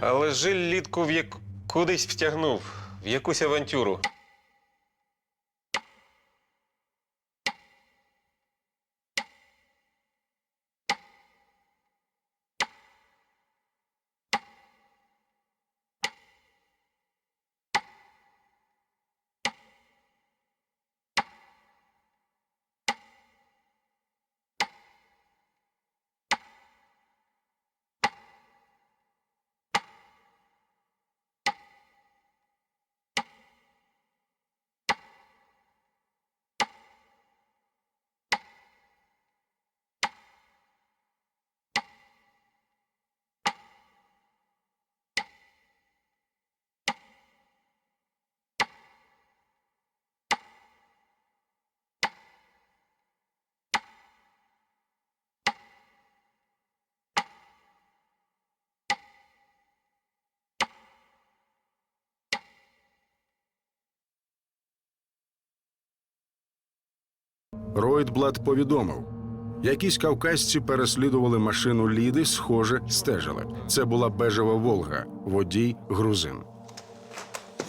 Але жиль літку в як... кудись втягнув, в якусь авантюру. Ройтблад повідомив. Якісь кавказці переслідували машину Ліди, схоже, стежили. Це була бежева Волга, водій грузин.